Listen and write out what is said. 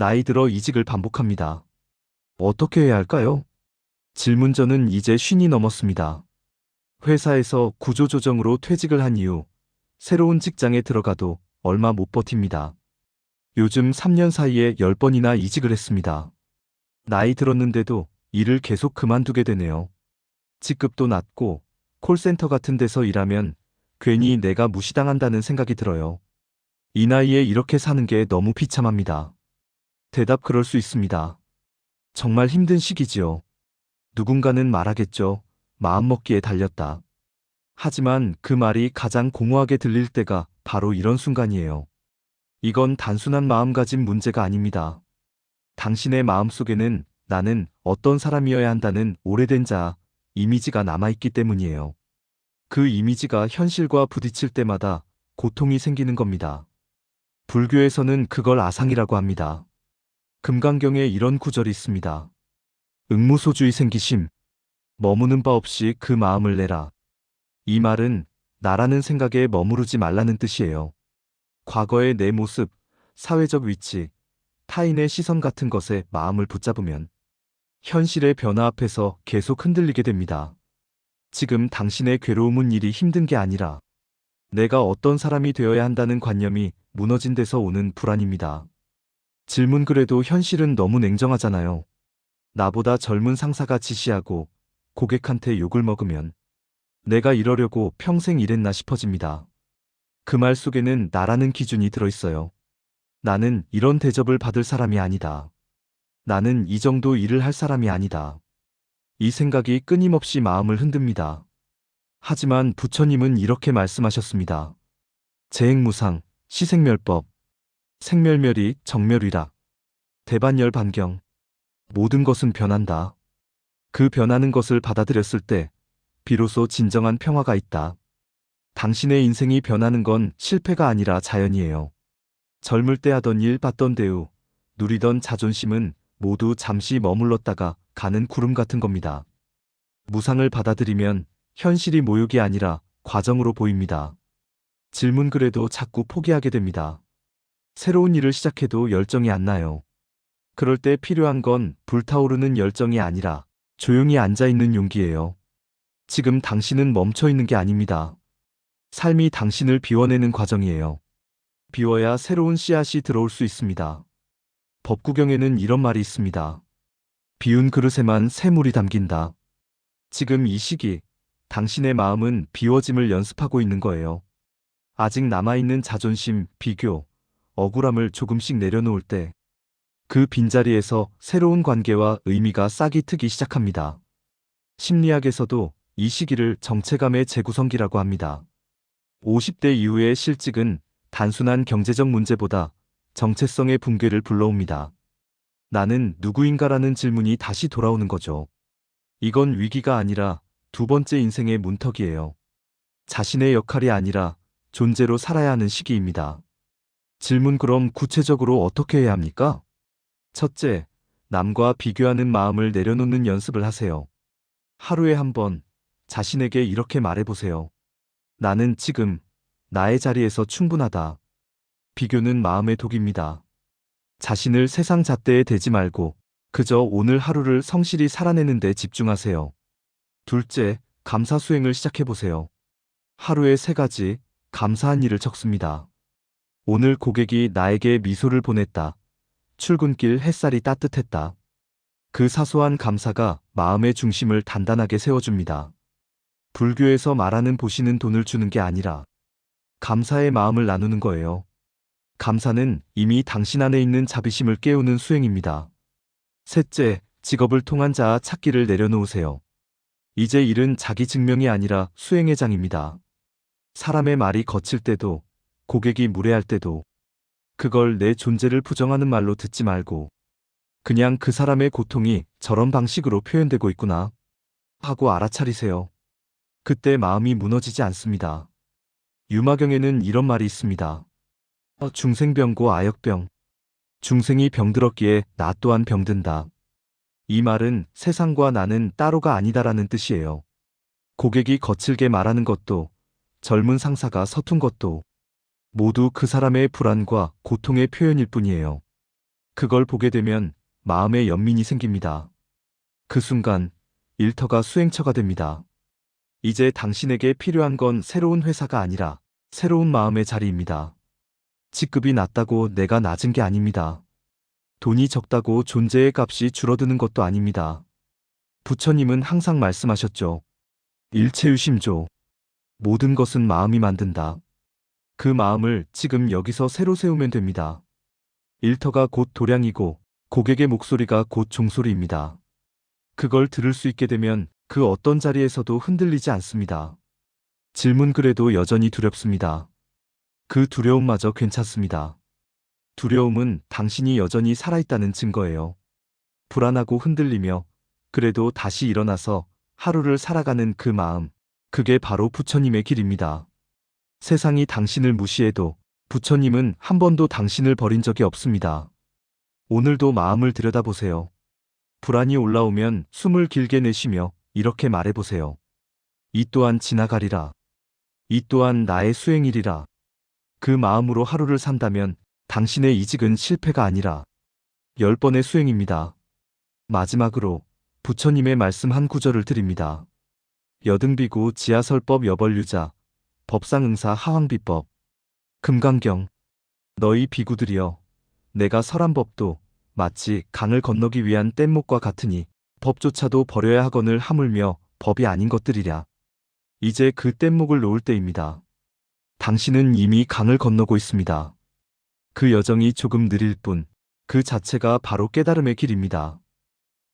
나이 들어 이직을 반복합니다. 어떻게 해야 할까요? 질문전은 이제 쉰이 넘었습니다. 회사에서 구조조정으로 퇴직을 한 이후 새로운 직장에 들어가도 얼마 못 버팁니다. 요즘 3년 사이에 10번이나 이직을 했습니다. 나이 들었는데도 일을 계속 그만두게 되네요. 직급도 낮고 콜센터 같은 데서 일하면 괜히 내가 무시당한다는 생각이 들어요. 이 나이에 이렇게 사는 게 너무 비참합니다. 대답 그럴 수 있습니다. 정말 힘든 시기지요. 누군가는 말하겠죠. 마음먹기에 달렸다. 하지만 그 말이 가장 공허하게 들릴 때가 바로 이런 순간이에요. 이건 단순한 마음가짐 문제가 아닙니다. 당신의 마음속에는 나는 어떤 사람이어야 한다는 오래된 자, 이미지가 남아있기 때문이에요. 그 이미지가 현실과 부딪힐 때마다 고통이 생기는 겁니다. 불교에서는 그걸 아상이라고 합니다. 금강경에 이런 구절이 있습니다. 응무소주의 생기심, 머무는 바 없이 그 마음을 내라. 이 말은 나라는 생각에 머무르지 말라는 뜻이에요. 과거의 내 모습, 사회적 위치, 타인의 시선 같은 것에 마음을 붙잡으면 현실의 변화 앞에서 계속 흔들리게 됩니다. 지금 당신의 괴로움은 일이 힘든 게 아니라 내가 어떤 사람이 되어야 한다는 관념이 무너진 데서 오는 불안입니다. 질문 그래도 현실은 너무 냉정하잖아요. 나보다 젊은 상사가 지시하고 고객한테 욕을 먹으면 내가 이러려고 평생 일했나 싶어집니다. 그 말 속에는 나라는 기준이 들어있어요. 나는 이런 대접을 받을 사람이 아니다. 나는 이 정도 일을 할 사람이 아니다. 이 생각이 끊임없이 마음을 흔듭니다. 하지만 부처님은 이렇게 말씀하셨습니다. 재행무상, 시생멸법, 생멸멸이 정멸이라. 대반열 반경. 모든 것은 변한다. 그 변하는 것을 받아들였을 때 비로소 진정한 평화가 있다. 당신의 인생이 변하는 건 실패가 아니라 자연이에요. 젊을 때 하던 일 받던 대우, 누리던 자존심은 모두 잠시 머물렀다가 가는 구름 같은 겁니다. 무상을 받아들이면 현실이 모욕이 아니라 과정으로 보입니다. 질문 글에도 자꾸 포기하게 됩니다. 새로운 일을 시작해도 열정이 안 나요. 그럴 때 필요한 건 불타오르는 열정이 아니라 조용히 앉아있는 용기예요. 지금 당신은 멈춰 있는 게 아닙니다. 삶이 당신을 비워내는 과정이에요. 비워야 새로운 씨앗이 들어올 수 있습니다. 법구경에는 이런 말이 있습니다. 비운 그릇에만 새물이 담긴다. 지금 이 시기, 당신의 마음은 비워짐을 연습하고 있는 거예요. 아직 남아있는 자존심, 비교, 억울함을 조금씩 내려놓을 때, 그 빈자리에서 새로운 관계와 의미가 싹이 트기 시작합니다. 심리학에서도 이 시기를 정체감의 재구성기라고 합니다. 50대 이후의 실직은 단순한 경제적 문제보다 정체성의 붕괴를 불러옵니다. 나는 누구인가라는 질문이 다시 돌아오는 거죠. 이건 위기가 아니라 두 번째 인생의 문턱이에요. 자신의 역할이 아니라 존재로 살아야 하는 시기입니다. 질문 그럼 구체적으로 어떻게 해야 합니까? 첫째, 남과 비교하는 마음을 내려놓는 연습을 하세요. 하루에 한 번 자신에게 이렇게 말해보세요. 나는 지금 나의 자리에서 충분하다. 비교는 마음의 독입니다. 자신을 세상 잣대에 대지 말고 그저 오늘 하루를 성실히 살아내는 데 집중하세요. 둘째, 감사 수행을 시작해보세요. 하루에 세 가지 감사한 일을 적습니다. 오늘 고객이 나에게 미소를 보냈다. 출근길 햇살이 따뜻했다. 그 사소한 감사가 마음의 중심을 단단하게 세워줍니다. 불교에서 말하는 보시는 돈을 주는 게 아니라 감사의 마음을 나누는 거예요. 감사는 이미 당신 안에 있는 자비심을 깨우는 수행입니다. 셋째, 직업을 통한 자아 찾기를 내려놓으세요. 이제 일은 자기 증명이 아니라 수행의 장입니다. 사람의 말이 거칠 때도, 고객이 무례할 때도, 그걸 내 존재를 부정하는 말로 듣지 말고, 그냥 그 사람의 고통이 저런 방식으로 표현되고 있구나. 하고 알아차리세요. 그때 마음이 무너지지 않습니다. 유마경에는 이런 말이 있습니다. 어, 중생병고 아역병. 중생이 병들었기에 나 또한 병든다. 이 말은 세상과 나는 따로가 아니다라는 뜻이에요. 고객이 거칠게 말하는 것도 젊은 상사가 서툰 것도 모두 그 사람의 불안과 고통의 표현일 뿐이에요. 그걸 보게 되면 마음에 연민이 생깁니다. 그 순간 일터가 수행처가 됩니다. 이제 당신에게 필요한 건 새로운 회사가 아니라 새로운 마음의 자리입니다. 직급이 낮다고 내가 낮은 게 아닙니다. 돈이 적다고 존재의 값이 줄어드는 것도 아닙니다. 부처님은 항상 말씀하셨죠. 일체유심조. 모든 것은 마음이 만든다. 그 마음을 지금 여기서 새로 세우면 됩니다. 일터가 곧 도량이고 고객의 목소리가 곧 종소리입니다. 그걸 들을 수 있게 되면 그 어떤 자리에서도 흔들리지 않습니다. 질문 그래도 여전히 두렵습니다. 그 두려움마저 괜찮습니다. 두려움은 당신이 여전히 살아있다는 증거예요. 불안하고 흔들리며 그래도 다시 일어나서 하루를 살아가는 그 마음, 그게 바로 부처님의 길입니다. 세상이 당신을 무시해도 부처님은 한 번도 당신을 버린 적이 없습니다. 오늘도 마음을 들여다보세요. 불안이 올라오면 숨을 길게 내쉬며 이렇게 말해보세요. 이 또한 지나가리라. 이 또한 나의 수행이리라. 그 마음으로 하루를 산다면 당신의 이직은 실패가 아니라 열 번의 수행입니다. 마지막으로 부처님의 말씀 한 구절을 드립니다. 여등비구 지하설법 여벌유자 법상응사 하왕비법 금강경 너희 비구들이여 내가 설한 법도 마치 강을 건너기 위한 뗏목과 같으니 법조차도 버려야 하거늘 하물며 법이 아닌 것들이랴. 이제 그 뗏목을 놓을 때입니다. 당신은 이미 강을 건너고 있습니다. 그 여정이 조금 느릴 뿐, 그 자체가 바로 깨달음의 길입니다.